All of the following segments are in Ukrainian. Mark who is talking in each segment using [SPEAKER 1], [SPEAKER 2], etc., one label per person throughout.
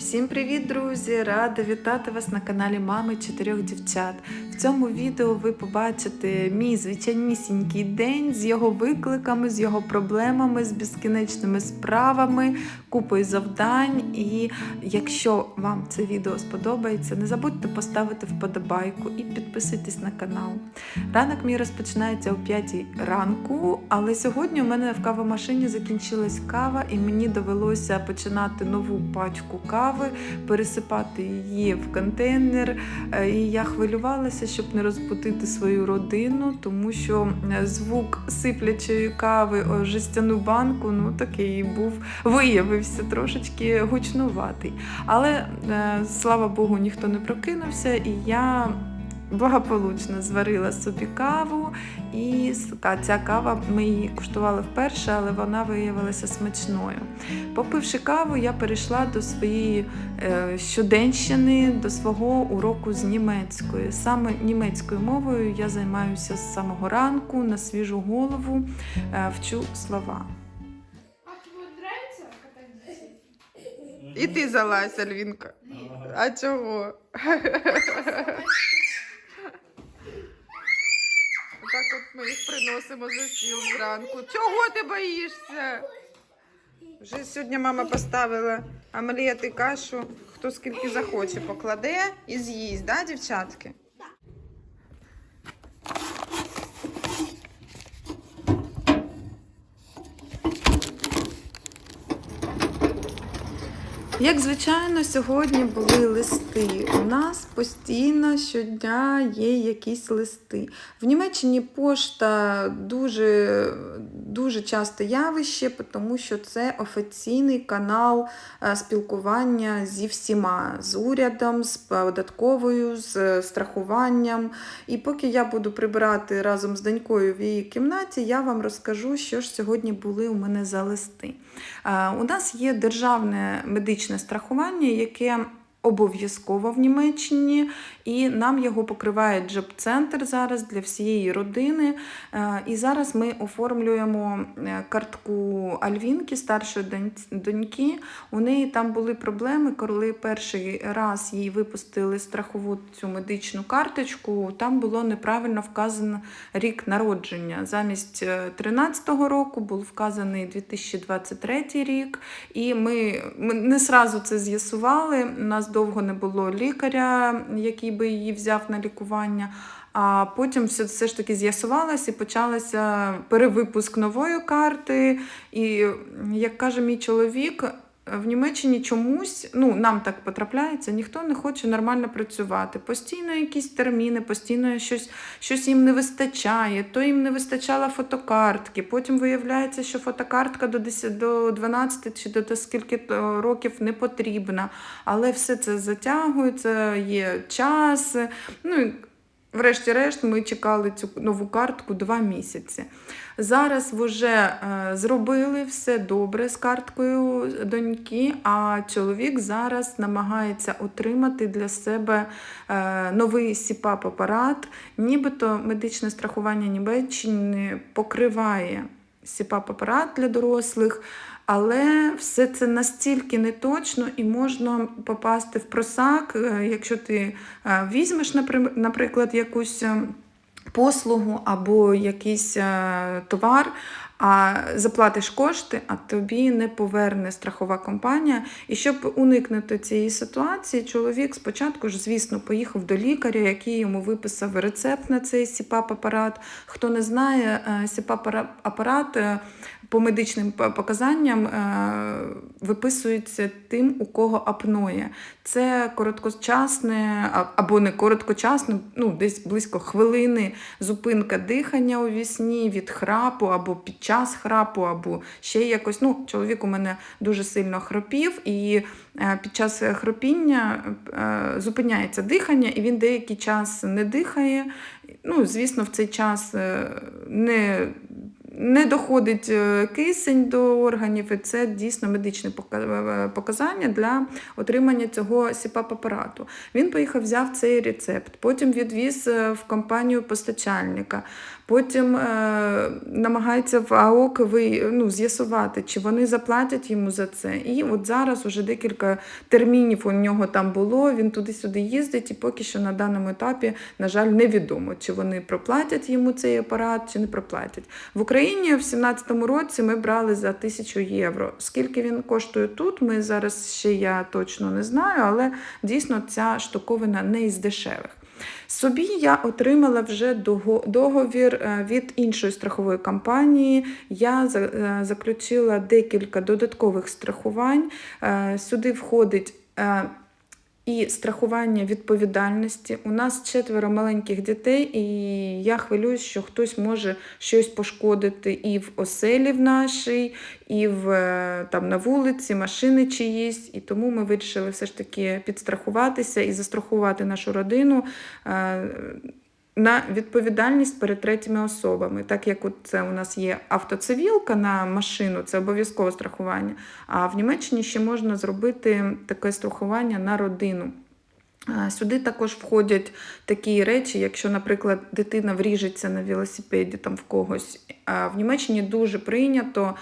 [SPEAKER 1] Всім привіт, друзі! Рада вітати вас на каналі Мами чотирьох дівчат. В цьому відео ви побачите мій звичайнісінький день з його викликами, з його проблемами, з безкінечними справами, купою завдань. І якщо вам це відео сподобається, не забудьте поставити вподобайку і підписуйтесь на канал. Ранок мій розпочинається о 5 ранку, але сьогодні у мене в кавомашині закінчилась кава, і мені довелося починати нову пачку кави, пересипати її в контейнер. Е, І я хвилювалася, щоб не розбудити свою родину, тому що звук сиплячої кави о жестяну банку, ну такий був, виявився трошечки гучнуватий. Але е, слава Богу, ніхто не прокинувся, і я благополучно зварила собі каву. І ця кава ми її куштували вперше, але вона виявилася смачною. Попивши каву, я перейшла до своєї е, щоденщини, до свого уроку з німецької. Саме німецькою мовою я займаюся з самого ранку на свіжу голову, е, вчу слова. І ти залазь, Альвінка. А чого? Так от ми їх приносимо за стіл зранку. Чого ти боїшся? Вже сьогодні мама поставила амеліти кашу. Хто скільки захоче, покладе і з'їсть, да, дівчатки? Як звичайно, сьогодні були листи. У нас постійно щодня є якісь листи. В Німеччині пошта дуже, дуже часте явище, тому що це офіційний канал е, спілкування зі всіма, з урядом, з податковою, з страхуванням. І поки я буду прибирати разом з донькою в її кімнаті, я вам розкажу, що ж сьогодні були у мене за листи. Е, У нас є державне медичне страхування, яке обов'язково в Німеччині, і нам його покриває джоб-центр зараз для всієї родини. Е, І зараз ми оформлюємо е, картку Альвінки, старшої доньки. У неї там були проблеми, коли перший раз їй випустили страхову цю медичну карточку, там було неправильно вказано рік народження. Замість 13-го року був вказаний 2023 рік, і ми, ми не сразу це з'ясували. У нас довго не було лікаря, який би її взяв на лікування. А потім все, все ж таки з'ясувалось і почалася перевипуск нової карти. І як каже мій чоловік, в Німеччині чомусь, ну нам так потрапляється, ніхто не хоче нормально працювати. Постійно якісь терміни, постійно щось, щось їм не вистачає. То їм не вистачало фотокартки. Потім виявляється, що фотокартка до 10, до 12 чи до скільки років не потрібна. Але все це затягується, є час. Ну Врешті-решт, ми чекали цю нову картку два місяці. Зараз вже е, зробили все добре з карткою доньки, а чоловік зараз намагається отримати для себе е, новий СІПАП-апарат. Нібито медичне страхування Німеччини покриває СІПАП-апарат для дорослих. Але все це настільки неточно і можна попасти в просак, е, якщо ти е, візьмеш, наприклад, якусь е, послугу або якийсь товар, а заплатиш кошти, а тобі не поверне страхова компанія. І щоб уникнути цієї ситуації, чоловік спочатку ж, звісно, поїхав до лікаря, який йому виписав рецепт на цей СІПАП-апарат. Хто не знає, СІПАП-апарат е, по медичним показанням е, виписується тим, у кого апноє. Це короткочасне або не короткочасне, ну десь близько хвилини зупинка дихання у вісні від храпу або під час храпу, або ще якось. Ну, чоловік у мене дуже сильно хропів, і е, під час хропіння е, зупиняється дихання, і він деякий час не дихає. Ну, звісно, в цей час е, не не доходить е, кисень до органів, і це дійсно медичне е, показання для отримання цього СІПАП-апарату. Він поїхав, взяв цей рецепт, потім відвіз е, в компанію постачальника, потім е, намагається в АОК ви, ну, з'ясувати, чи вони заплатять йому за це. І от зараз уже декілька термінів у нього там було, він туди-сюди їздить, і поки що на даному етапі, на жаль, невідомо, чи вони проплатять йому цей апарат, чи не проплатять. В Україні в 2017 році ми брали за 1000 євро. Скільки він коштує тут, ми зараз ще я точно не знаю, але дійсно ця штуковина не із дешевих. Собі я отримала вже договір е, від іншої страхової компанії. Я е, заключила декілька додаткових страхувань. Е, Сюди входить і страхування відповідальності. У нас четверо маленьких дітей, і я хвилююсь, що хтось може щось пошкодити і в оселі в нашій, і в, е, там, на вулиці, машини чиїсь. І тому ми вирішили все ж таки підстрахуватися і застрахувати нашу родину. На відповідальність перед третіми особами, так як це у нас є автоцивілка на машину, це обов'язкове страхування. А в Німеччині ще можна зробити таке страхування на родину. Сюди також входять такі речі, якщо, наприклад, дитина вріжеться на велосипеді там в когось. В Німеччині дуже прийнято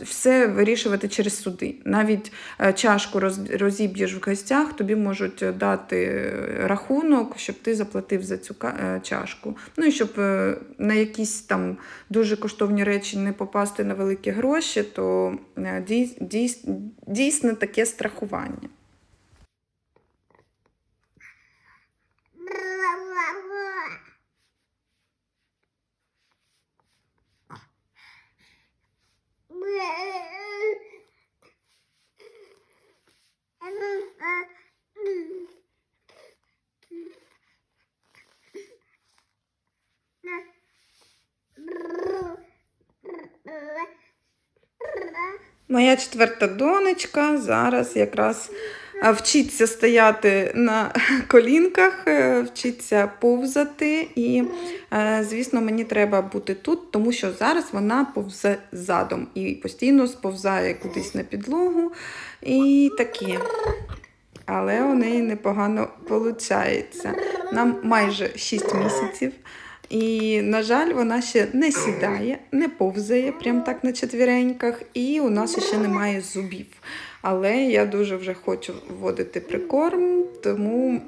[SPEAKER 1] все вирішувати через суди. Навіть е, чашку розіб'єш в гостях, тобі можуть дати е, рахунок, щоб ти заплатив за цю е, чашку. Ну і щоб е, на якісь там дуже коштовні речі не попасти на великі гроші, то е, дій- дійс- дійсне таке страхування. Моя четверта донечка зараз якраз вчиться стояти на колінках, е, вчиться повзати. І, е, звісно, мені треба бути тут, тому що зараз вона повзе задом і постійно сповзає кудись на підлогу і таке. Але у неї непогано виходить. Нам майже 6 місяців. І, на жаль, вона ще не сідає, не повзає прям так на четвіреньках, і у нас ще немає зубів. Але я дуже вже хочу вводити прикорм, тому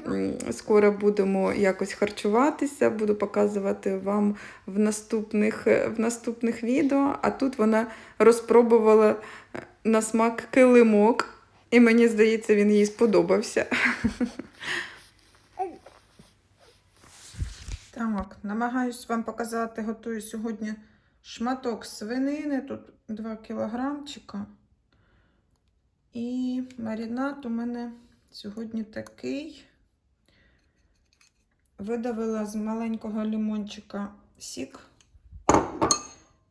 [SPEAKER 1] скоро будемо якось харчуватися, буду показувати вам в наступних, е, в наступних відео. А тут вона розпробувала е, на смак килимок, і мені здається, він їй сподобався. Так, намагаюсь вам показати, готую сьогодні шматок свинини, тут 2 кілограмчика. І маринад у мене сьогодні такий. Видавила з маленького лимончика сік,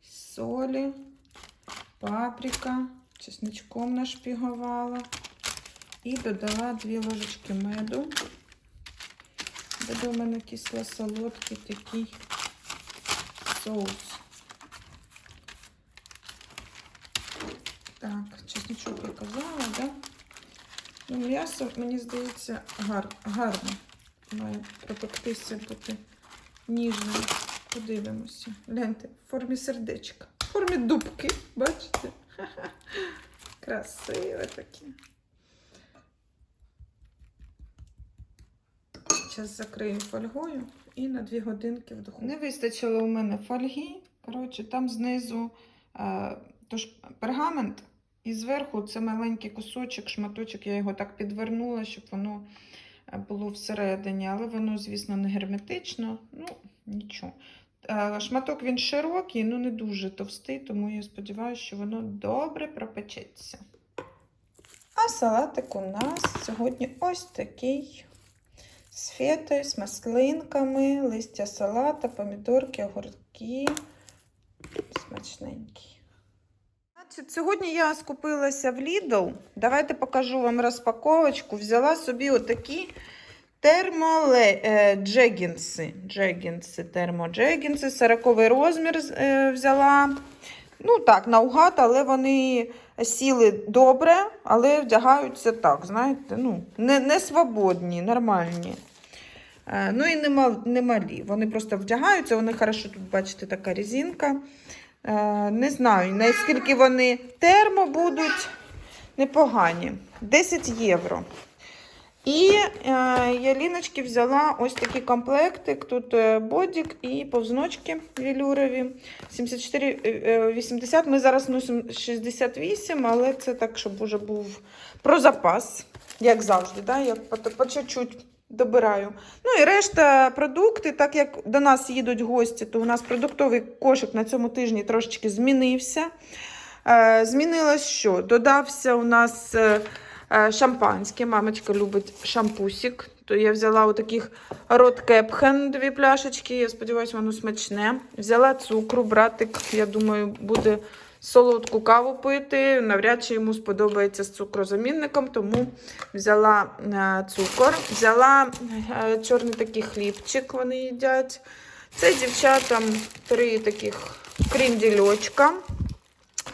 [SPEAKER 1] солі, паприка, чесничком нашпігувала і додала 2 ложечки меду. Буде у мене кисло-солодкий такий соус. Так, чесничок я казала, м'ясо, мені здається, гар, гарно. Має пропектися бути ніжним. Подивимося. Гляньте, в формі сердечка. В формі дубки, бачите? Красиве таке. Зараз закрию фольгою і на 2 годинки в. Не вистачило у мене фольги. Коротше, там знизу е, тож, пергамент, і зверху це маленький кусочок, шматочок. Я його так підвернула, щоб воно е, було всередині. Але воно, звісно, не герметично. Ну, нічого. Е, Шматок він широкий, ну не дуже товстий, тому я сподіваюся, що воно добре пропечеться. А салатик у нас сьогодні ось такий з фетою, з маслинками, листя салата, помідорки, огурки. Смачненький. Значить, сьогодні я скупилася в Lidl. Давайте покажу вам розпаковочку. Взяла собі отакі термоле, е, джегінси. Джегінси, термоджегінси. 40 розмір е, взяла. Ну так, наугад, але вони сіли добре, але вдягаються так, знаєте, ну, не, не свободні, нормальні. Е, Ну і не, малі. Вони просто вдягаються, вони хорошо тут, бачите, така резинка. Е, Не знаю, наскільки вони термо будуть непогані. 10 євро. І е, я Ліночки взяла ось такий комплектик. Тут е, бодік і повзночки велюрові. 74,80. Ми зараз носимо 68, але це так, щоб уже був про запас, як завжди. Да? Я по чуть-чуть добираю. Ну і решта продукти, так як до нас їдуть гості, то у нас продуктовий кошик на цьому тижні трошечки змінився. Е, змінилось що? Додався у нас. е, Е, Шампанське. Мамочка любить шампусик. То я взяла у таких рот Кепхен дві пляшечки. Я сподіваюся, воно смачне. Взяла цукру, братик, я думаю, буде солодку каву пити. Навряд чи йому сподобається з цукрозамінником, тому взяла е, цукор. Взяла е, чорний такий хлібчик, вони їдять. Це дівчатам три таких кріндільочка.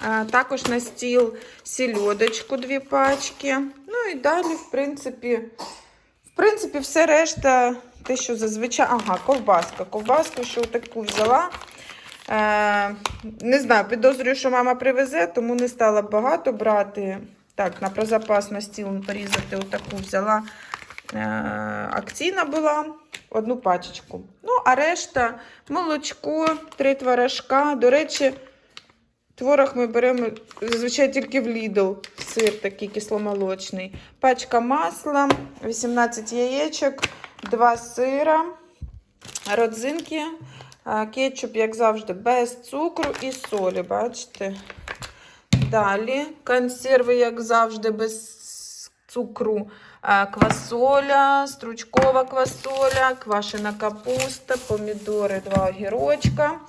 [SPEAKER 1] Е, Також на стіл сільодочку дві пачки. Ну і далі, в принципі, в принципі, все решта, те, що зазвичай. Ага, ковбаска. Ковбаску, що таку взяла. Е, не знаю, підозрюю, що мама привезе, тому не стала багато брати. Так, на прозапас на стіл порізати отаку взяла. Е, акційна була одну пачечку. Ну, а решта молочко, три творожка. До речі, Творог ми беремо зазвичай тільки в Lidl. Сир такий кисломолочний. Пачка масла, 18 яєчок, 2 сира, родзинки, кетчуп, як завжди, без цукру і солі. Бачите? Далі консерви, як завжди, без цукру. Квасоля, стручкова квасоля, квашена капуста, помідори, два огірочка.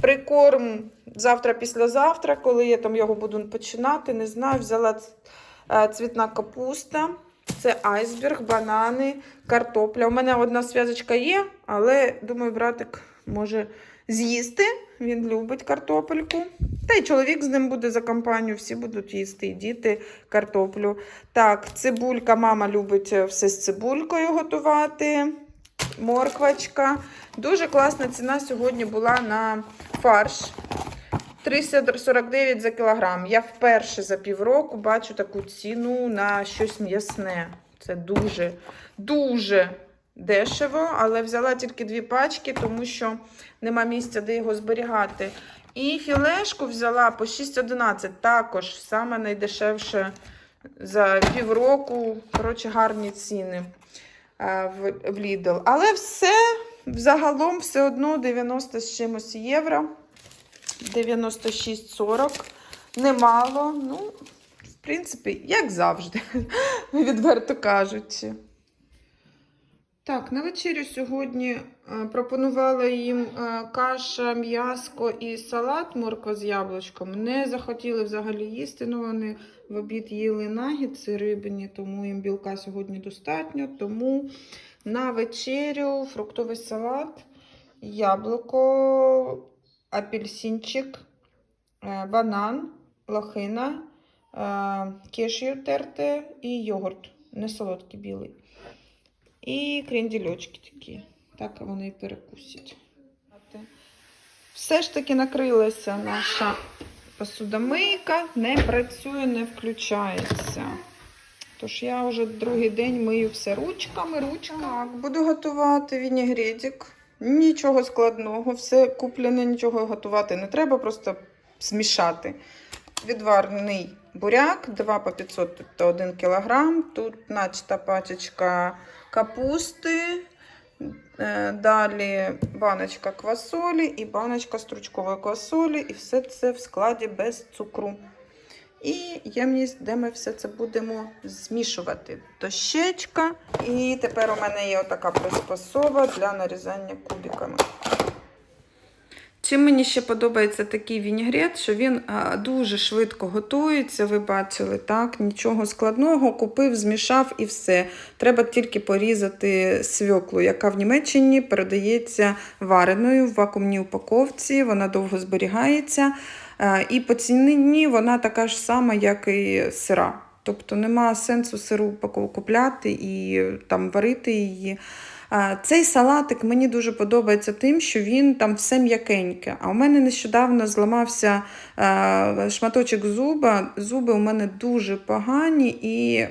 [SPEAKER 1] Прикорм завтра, післязавтра, коли я там його буду починати, не знаю. Взяла цвітна капуста, це айсберг, банани, картопля. У мене одна зв'язочка є, але думаю, братик може з'їсти. Він любить картопельку. Та й чоловік з ним буде за компанію, всі будуть їсти, і діти картоплю. Так, цибулька, мама любить е, все з цибулькою готувати. Морквочка. Дуже класна ціна сьогодні була на фарш. 349 за кілограм. Я вперше за півроку бачу таку ціну на щось м'ясне. Це дуже, дуже дешево, але взяла тільки дві пачки, тому що нема місця, де його зберігати. І філешку взяла по 6,11. Також саме найдешевше за півроку. Коротше, гарні ціни е, в, Lidl. Але все загалом все одно 90 з чимось євро. 96,40. Немало. Ну, в принципі, як завжди, відверто кажучи. Так, на вечерю сьогодні е, пропонувала їм е, каша, м'яско і салат морква з яблучком. Не захотіли взагалі їсти, ну вони в обід їли нагідці рибні, тому їм білка сьогодні достатньо. Тому на вечерю фруктовий салат, яблуко, апельсинчик, е, банан, лохина, кешю терте і йогурт, не солодкий білий. І крендільочки такі. Так вони і перекусять. Все ж таки накрилася наша посудомийка, не працює, не включається. Тож я вже другий день мию все ручками, ручками. Так, буду готувати вінігредик. Нічого складного, все куплене, нічого готувати не треба, просто змішати. Відварний буряк, 2 по 500, тобто 1 кг. Тут начата пачечка капусти. Е, Далі баночка квасолі і баночка стручкової квасолі. І все це в складі без цукру. І ємність, де ми все це будемо змішувати. Дощечка. І тепер у мене є отака приспособа для нарізання кубиками. Чим мені ще подобається такий вінігрет, що він дуже швидко готується, ви бачили, так? Нічого складного, купив, змішав і все. Треба тільки порізати свеклу, яка в Німеччині передається вареною в вакуумній упаковці, вона довго зберігається. І по ціні вона така ж сама, як і сира. Тобто нема сенсу сиру купляти і там варити її. Цей салатик мені дуже подобається тим, що він там все м'якеньке. А у мене нещодавно зламався шматочок зуба. Зуби у мене дуже погані, і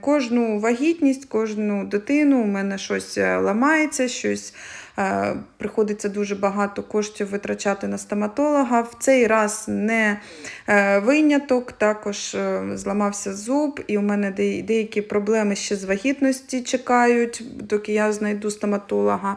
[SPEAKER 1] кожну вагітність, кожну дитину у мене щось е, ламається, щось. Е, Приходиться дуже багато коштів витрачати на стоматолога. В цей раз не е, виняток, також е, зламався зуб, і у мене деякі проблеми ще з вагітності чекають, доки я знайду стоматолога.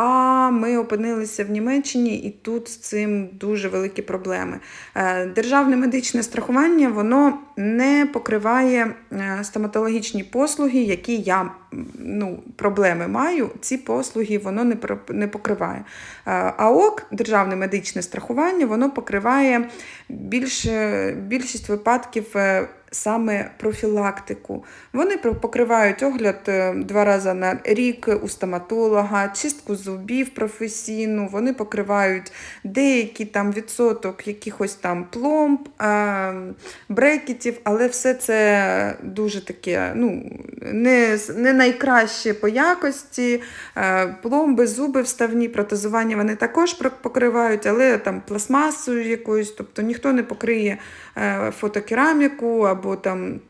[SPEAKER 1] А ми опинилися в Німеччині, і тут з цим дуже великі проблеми. Е, Державне медичне страхування воно не покриває е, стоматологічні послуги, які я ну, проблеми маю. Ці послуги воно не покриває. Е, АОК, Державне медичне страхування, воно покриває більше, більшість випадків. Саме профілактику. Вони покривають огляд е, два рази на рік у стоматолога, чистку зубів професійну, вони покривають деякий там відсоток якихось там пломб, брекетів, але все це дуже таке, ну, не, не найкраще по якості. Е, Пломби, зуби вставні, протезування вони також покривають, але там пластмасою якоюсь, тобто ніхто не покриє е, фотокераміку або там.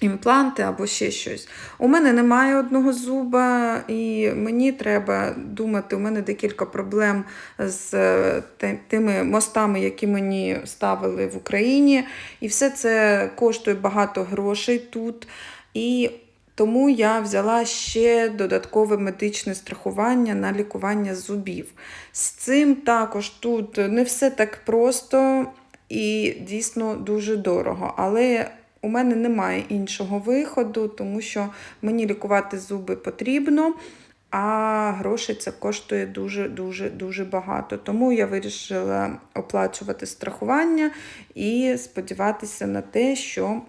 [SPEAKER 1] Імпланти або ще щось. У мене немає одного зуба, і мені треба думати, у мене декілька проблем з е, тими мостами, які мені ставили в Україні. І все це коштує багато грошей тут. І тому я взяла ще додаткове медичне страхування на лікування зубів. З цим також тут не все так просто і дійсно дуже дорого. Але у мене немає іншого виходу, тому що мені лікувати зуби потрібно. А грошей це коштує дуже дуже багато. Тому я вирішила оплачувати страхування і сподіватися на те, що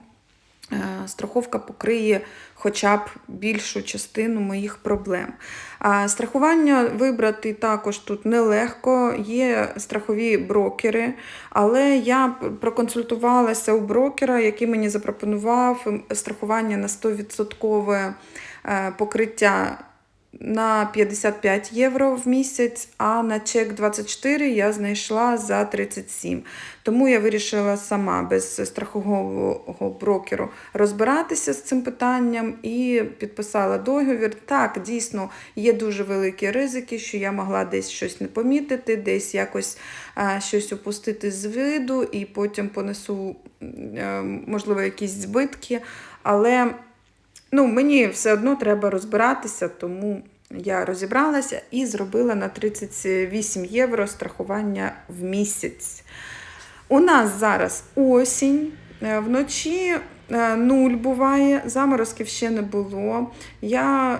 [SPEAKER 1] страховка покриє хоча б більшу частину моїх проблем. Страхування вибрати також тут нелегко. Є страхові брокери, але я проконсультувалася у брокера, який мені запропонував страхування на 100% е, покриття на 55 євро в місяць, а на чек 24 я знайшла за 37. Тому я вирішила сама без страхового брокеру розбиратися з цим питанням і підписала договір. Так, дійсно, є дуже великі ризики, що я могла десь щось не помітити, десь якось а, щось опустити з виду, і потім понесу, е, можливо, якісь збитки. Але ну, мені все одно треба розбиратися, тому я розібралася і зробила на 38 євро страхування в місяць. У нас зараз осінь, е, вночі е, нуль буває, заморозків ще не було. Я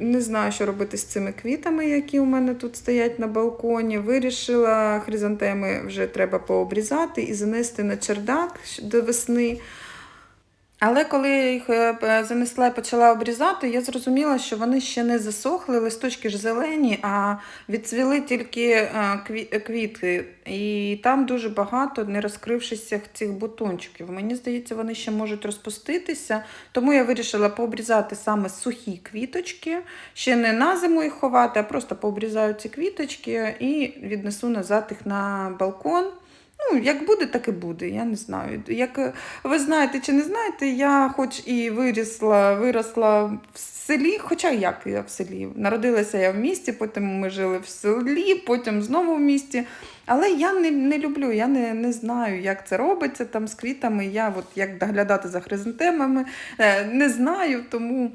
[SPEAKER 1] не знаю, що робити з цими квітами, які у мене тут стоять на балконі. Вирішила, хризантеми вже треба пообрізати і занести на чердак до весни. Але коли їх е, занесла і почала обрізати, я зрозуміла, що вони ще не засохли, листочки ж зелені, а відцвіли тільки е, кві- квіти. І там дуже багато не розкрившися цих бутончиків. Мені здається, вони ще можуть розпуститися. Тому я вирішила пообрізати саме сухі квіточки, ще не на зиму їх ховати, а просто пообрізаю ці квіточки і віднесу назад їх на балкон. Ну, як буде, так і буде. Я не знаю. Як е, ви знаєте чи не знаєте, я хоч і вирісла, виросла в селі, хоча як я в селі. Народилася я в місті, потім ми жили в селі, потім знову в місті. Але я не, не люблю, я не, не знаю, як це робиться там з квітами. Я от як доглядати за хризантемами е, не знаю, тому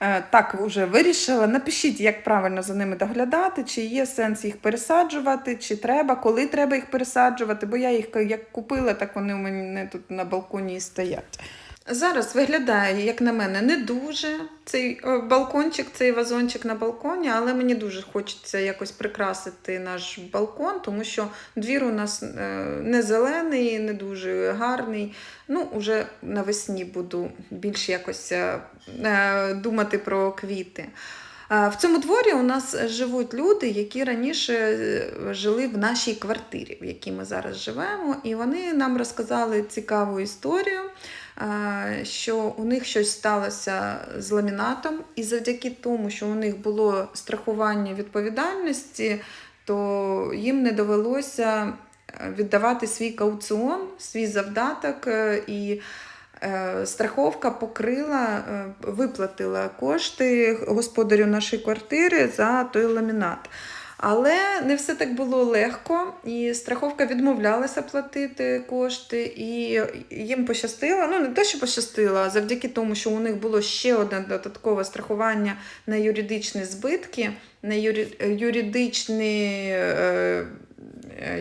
[SPEAKER 1] е, так вже вирішила. Напишіть, як правильно за ними доглядати, чи є сенс їх пересаджувати, чи треба, коли треба їх пересаджувати, бо я їх як купила, так вони у мене тут на балконі і стоять. Зараз виглядає, як на мене, не дуже цей е, балкончик, цей вазончик на балконі, але мені дуже хочеться якось прикрасити наш балкон, тому що двір у нас е, не зелений, не дуже гарний. Ну, уже навесні буду більш якось е, думати про квіти. В цьому дворі у нас живуть люди, які раніше жили в нашій квартирі, в якій ми зараз живемо, і вони нам розказали цікаву історію, що у них щось сталося з ламінатом, і завдяки тому, що у них було страхування відповідальності, то їм не довелося е, віддавати свій кауціон, свій завдаток е, і. Е, Страховка покрила, виплатила кошти господарю нашої квартири за той ламінат. Але не все так було легко, і страховка відмовлялася платити кошти, і їм пощастило. Ну, не те, що пощастило, а завдяки тому, що у них було ще одне додаткове страхування на юридичні збитки, на юридичні, е,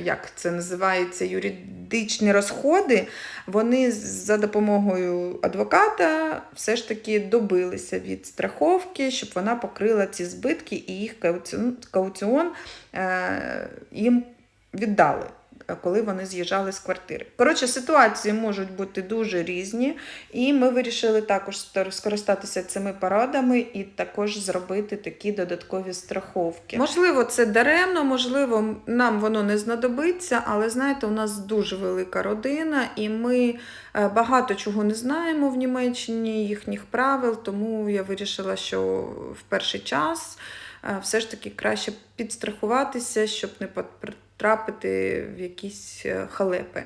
[SPEAKER 1] як це називається, юридичні розходи вони за допомогою адвоката все ж таки добилися від страховки, щоб вона покрила ці збитки і їх кауціон, кауціон е, їм віддали. Е, Коли вони з'їжджали з квартири. Коротше, ситуації можуть бути дуже різні, і ми вирішили також скористатися цими порадами і також зробити такі додаткові страховки. Можливо, це даремно, можливо, нам воно не знадобиться, але знаєте, у нас дуже велика родина, і ми е, багато чого не знаємо в Німеччині, їхніх правил, тому я вирішила, що в перший час е, все ж таки краще підстрахуватися, щоб не потрапити в якісь е, халепи.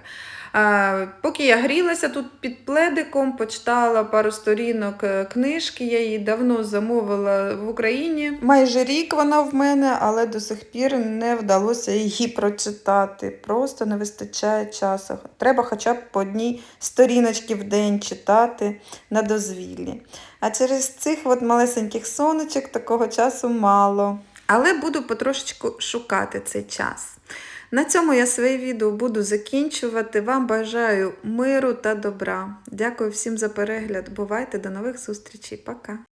[SPEAKER 1] Поки я грілася тут під пледиком, почитала пару сторінок е, книжки, я її давно замовила в Україні. Майже рік вона в мене, але до сих пір не вдалося її прочитати. Просто не вистачає часу. Треба хоча б по одній сторіночці в день читати на дозвіллі. А через цих от малесеньких сонечок такого часу мало. Але буду потрошечку шукати цей час. На цьому я своє відео буду закінчувати. Вам бажаю миру та добра. Дякую всім за перегляд. Бувайте, до нових зустрічей. Пока!